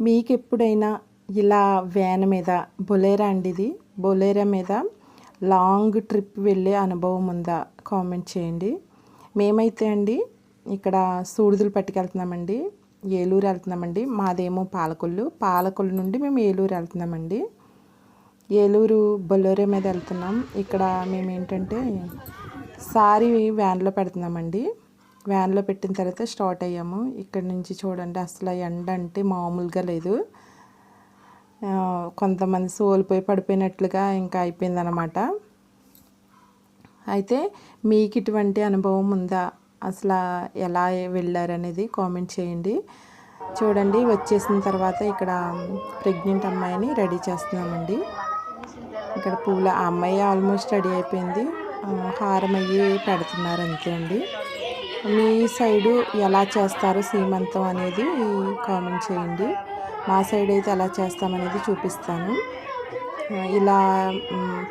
మీకు ఎప్పుడైనా ఇలా వ్యాన్ మీద బొలేరా అండి ఇది? బొలేరా మీద లాంగ్ ట్రిప్ వెళ్ళే అనుభవం ఉందా? కామెంట్ చేయండి. మేమైతే అండి ఇక్కడ సూడిదులు పట్టుకెళ్తున్నామండి. ఏలూరు వెళ్తున్నామండి. మాదేమో పాలకొల్లు. పాలకొల్లు నుండి మేము ఏలూరు వెళ్తున్నామండి. ఏలూరు బొలోరే మీద వెళ్తున్నాం. ఇక్కడ మేము ఏంటంటే సారీ వ్యాన్లో పెడుతున్నామండి. వ్యాన్లో పెట్టిన తర్వాత స్టార్ట్ అయ్యాము. ఇక్కడ నుంచి చూడండి అసలు ఎండ అంటే మామూలుగా లేదు. కొంతమంది సోలిపోయి పడిపోయినట్లుగా ఇంకా అయిపోయిందనమాట అయితే మీకు ఇటువంటి అనుభవం ఉందా? అసలు ఎలా వెళ్ళారనేది కామెంట్ చేయండి. చూడండి వచ్చేసిన తర్వాత ఇక్కడ ప్రెగ్నెంట్ అమ్మాయిని రెడీ చేస్తున్నామండి. ఇక్కడ పూల ఆ అమ్మాయి ఆల్మోస్ట్ రెడీ అయిపోయింది. హారం అయ్యి పెడుతున్నారు అంతే అండి. మీ సైడు ఎలా చేస్తారు సీమంతం అనేది కామెంట్ చేయండి. మా సైడ్ అయితే ఎలా చేస్తామనేది చూపిస్తాను. ఇలా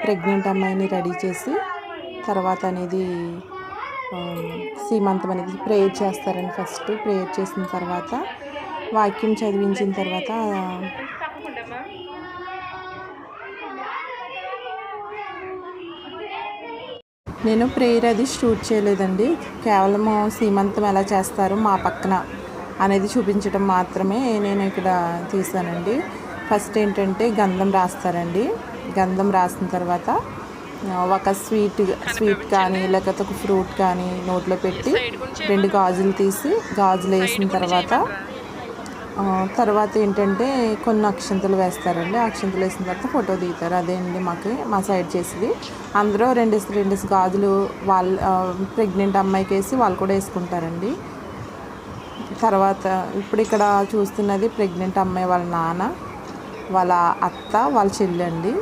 ప్రెగ్నెంట్ అమ్మాయిని రెడీ చేసి తర్వాత అనేది సీమంతం అనేది ప్రేయర్ చేస్తారని ఫస్ట్ ప్రేయర్ చేసిన తర్వాత వాక్యం చదివించిన తర్వాత నేను ప్రేయర్ అది షూట్ చేయలేదండి. కేవలం సీమంతం ఎలా చేస్తారు మా పక్కన అనేది చూపించడం మాత్రమే నేను ఇక్కడ తీసానండి ఫస్ట్ ఏంటంటే గంధం రాస్తారండి. గంధం రాసిన తర్వాత ఒక స్వీట్ స్వీట్ కానీ లేకపోతే ఒక ఫ్రూట్ కానీ నోట్లో పెట్టి రెండు గాజులు తీసి గాజులు వేసిన తర్వాత తర్వాత ఏంటంటే కొన్ని అక్షంతలు వేస్తారండి. అక్షంతలు వేసిన తర్వాత ఫోటో దిగుతారు. అదే అండి మాకు మా సైడ్ చేసేది. అందరూ రెండు రెండు గాజులు వాళ్ళ ప్రెగ్నెంట్ అమ్మాయికి వేసి వాళ్ళు కూడా వేసుకుంటారండి. తర్వాత ఇప్పుడు ఇక్కడ చూస్తున్నది ప్రెగ్నెంట్ అమ్మాయి వాళ్ళ నాన్న వాళ్ళ అత్త వాళ్ళ చెల్లి అండి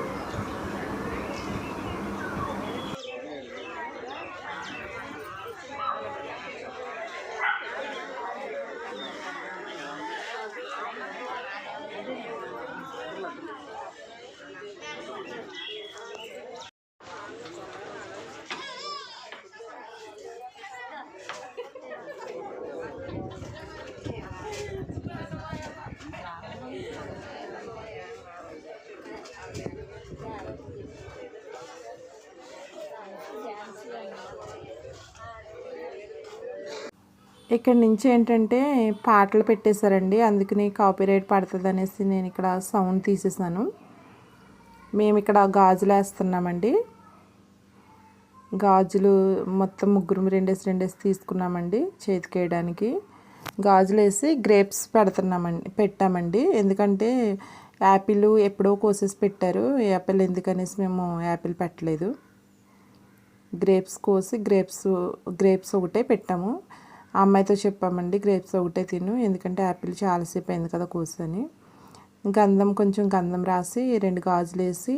ఇక్కడ నుంచి ఏంటంటే పాటలు పెట్టేశారండి. అందుకని కాపీరైట్ పడుతుంది అనేసి నేను ఇక్కడ సౌండ్ తీసేసాను. మేము ఇక్కడ గాజులు వేస్తున్నామండి. గాజులు మొత్తం ముగ్గురు రెండేసి రెండేసి తీసుకున్నామండి చేతికి వేయడానికి. గాజులు వేసి గ్రేప్స్ పెడుతున్నామండి పెట్టామండి. ఎందుకంటే యాపిల్ ఎప్పుడో కోసేసి పెట్టారు. యాపిల్ ఎందుకనేసి మేము యాపిల్ పెట్టలేదు. గ్రేప్స్ కోసి గ్రేప్స్ గ్రేప్స్ ఒకటే పెట్టాము. ఆ అమ్మాయితో చెప్పామండి గ్రేప్స్ ఒకటే తిను ఎందుకంటే యాపిల్ చాలాసేపు అయింది కదా కూర్చొని గంధం కొంచెం గంధం రాసి రెండు గాజులు వేసి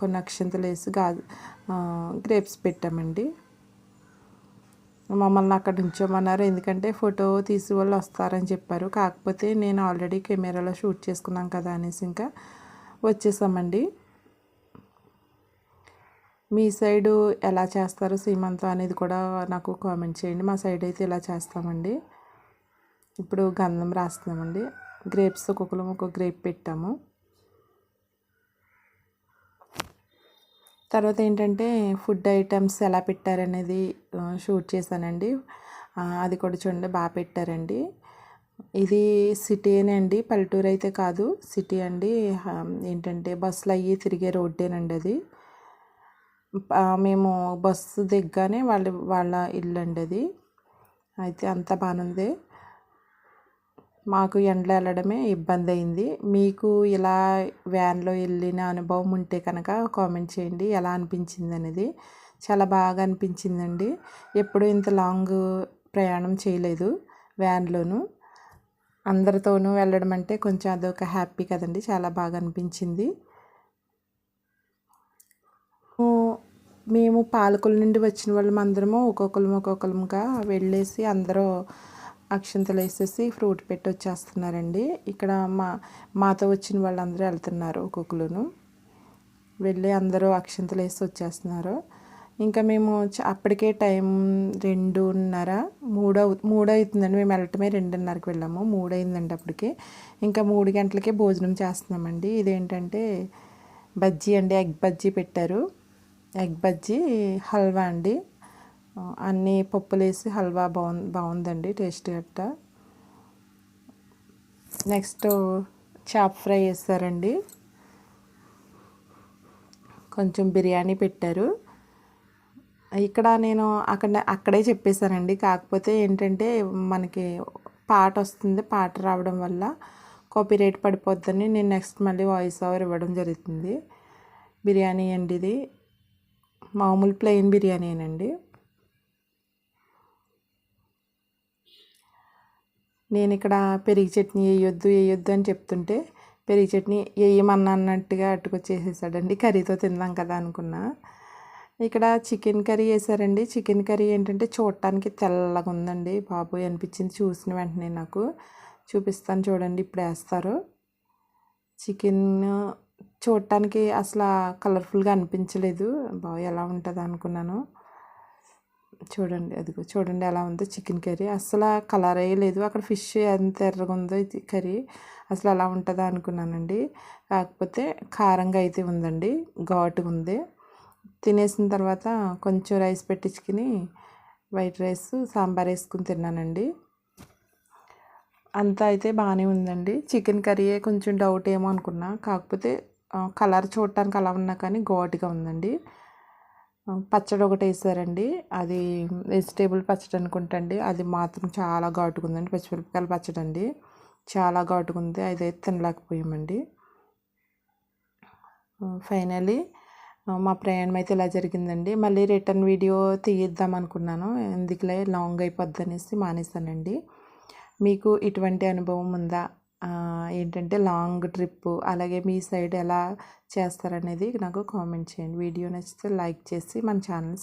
కొన్ని అక్షంతలు వేసి గాజు గ్రేప్స్ పెట్టామండి. మమ్మల్ని అక్కడ ఉంచోమన్నారు ఎందుకంటే ఫోటో తీసి వాళ్ళు వస్తారని చెప్పారు. కాకపోతే నేను ఆల్రెడీ కెమెరాలో షూట్ చేసుకున్నాం కదా అనేసి ఇంకా వచ్చేసామండి. మీ సైడు ఎలా చేస్తారు సీమంతం అనేది కూడా నాకు కామెంట్ చేయండి. మా సైడ్ అయితే ఇలా చేస్తామండి. ఇప్పుడు గంధం రాస్తున్నామండి. గ్రేప్స్ ఒక్కొక్కరు ఒక గ్రేప్ పెట్టాము. తర్వాత ఏంటంటే ఫుడ్ ఐటమ్స్ ఎలా పెట్టారనేది షూట్ చేశానండి. అది కూడా చూడండి బాగా పెట్టారండి. ఇది సిటీనే అండి పల్లెటూరు అయితే కాదు. సిటీ అండి ఏంటంటే బస్సులు అయ్యి తిరిగే రోడ్డేనండి అది. మేము బస్సు దిగ్గానే వాళ్ళ వాళ్ళ ఇల్లు అండి అది అయితే అంత బాగుంది. మాకు ఎండలో వెళ్ళడమే ఇబ్బంది అయింది. మీకు ఇలా వ్యాన్లో వెళ్ళిన అనుభవం ఉంటే కనుక కామెంట్ చేయండి. ఎలా అనిపించింది అనేది చాలా బాగా అనిపించిందండి. ఎప్పుడు ఇంత లాంగ్ ప్రయాణం చేయలేదు వ్యాన్లోనూ. అందరితోనూ వెళ్ళడం అంటే కొంచెం అదొక హ్యాపీ కదండి. చాలా బాగా అనిపించింది. మేము పాలకుల నుండి వచ్చిన వాళ్ళం అందరము ఒక్కొక్కరు ఒక్కొక్కరుగా వెళ్ళేసి అందరూ అక్షంతలు వేసేసి ఫ్రూట్ పెట్టి వచ్చేస్తున్నారండి. ఇక్కడ మా మాతో వచ్చిన వాళ్ళందరూ వెళ్తున్నారు ఒక్కొక్కరును వెళ్ళి అందరూ అక్షంతలు వేసి వచ్చేస్తున్నారు. ఇంకా మేము అప్పటికే టైం రెండున్నర మూడో మూడు అవుతుందండి. మేము వెళ్ళటమే రెండున్నరకు వెళ్ళాము. మూడు అయిందండి అప్పటికి. ఇంకా మూడు గంటలకే భోజనం చేస్తున్నామండి. ఇదేంటంటే బజ్జీ అండి. ఎగ్ బజ్జీ పెట్టారు. ఎగ్ బజ్జీ హల్వా అండి. అన్ని పప్పులు వేసి హల్వా బాగుంది బాగుందండి టేస్ట్ గట్ట నెక్స్ట్ చాప్ ఫ్రై వేస్తారండి కొంచెం బిర్యానీ పెట్టారు. ఇక్కడ నేను అక్కడ అక్కడే చెప్పేశానండి. కాకపోతే ఏంటంటే మనకి పాట వస్తుంది పాట రావడం వల్ల కాపీ రేట్ పడిపోద్దని నేను నెక్స్ట్ మళ్ళీ వాయిస్ ఓవర్ ఇవ్వడం జరుగుతుంది. బిర్యానీ అండి ఇది. మామూలు ప్లెయిన్ బిర్యానీనండి నేను ఇక్కడ పెరిగి చట్నీ వేయొద్దు వేయొద్దు అని చెప్తుంటే పెరిగి చట్నీ వేయమన్నా అన్నట్టుగా అట్టుకొచ్చేసేసాడండి కర్రీతో తిందాం కదా అనుకున్నా. ఇక్కడ చికెన్ కర్రీ వేసారండి చికెన్ కర్రీ ఏంటంటే చూడటానికి తెల్లగా ఉందండి. బాబోయ్ అనిపించింది చూసిన వెంటనే నాకు. చూపిస్తాను చూడండి ఇప్పుడు వేస్తారు చికెన్ చూడటానికి అసలు కలర్ఫుల్గా అనిపించలేదు. బాగా ఎలా ఉంటుంది అనుకున్నాను. చూడండి అదిగో చూడండి ఎలా ఉందో చికెన్ కర్రీ. అసలు కలర్ లేదు. అక్కడ ఫిష్ ఎంత ఎర్రగా ఉందో ఇది కర్రీ. అసలు ఎలా ఉంటుందా అనుకున్నానండి. కాకపోతే కారంగా అయితే ఉందండి. ఘాటుగా ఉంది. తినేసిన తర్వాత కొంచెం రైస్ పెట్టించుకుని వైట్ రైస్ సాంబార్ వేసుకుని తిన్నానండి. అంతా అయితే బాగానే ఉందండి. చికెన్ కర్రీయే కొంచెం డౌట్ ఏమో అనుకున్నా. కాకపోతే కలర్ చూడటానికి అలా ఉన్నా కానీ ఘాటుగా ఉందండి. పచ్చడి ఒకటి వేసారండి. అది వెజిటేబుల్ పచ్చడి అనుకుంటండి. అది మాత్రం చాలా ఘాటుగా ఉందండి. పచ్చిమిరపకాయల పచ్చడి అండి. చాలా ఘాటుగా ఉంది. అదైతే తినలేకపోయామండి. ఫైనలీ మా ప్రయాణం అయితే ఇలా జరిగిందండి. మళ్ళీ రిటర్న్ వీడియో తీయిద్దాం అనుకున్నాను. ఎందుకులే లాంగ్ అయిపోద్ది అనేసి మానేశానండి. మీకు ఇటువంటి అనుభవం ఉందా? ఏంటంటే లాంగ్ ట్రిప్ అలాగే మీ సైడ్ ఎలా చేస్తారనేది నాకు కామెంట్ చేయండి. వీడియో నచ్చితే లైక్ చేసి మన ఛానల్స్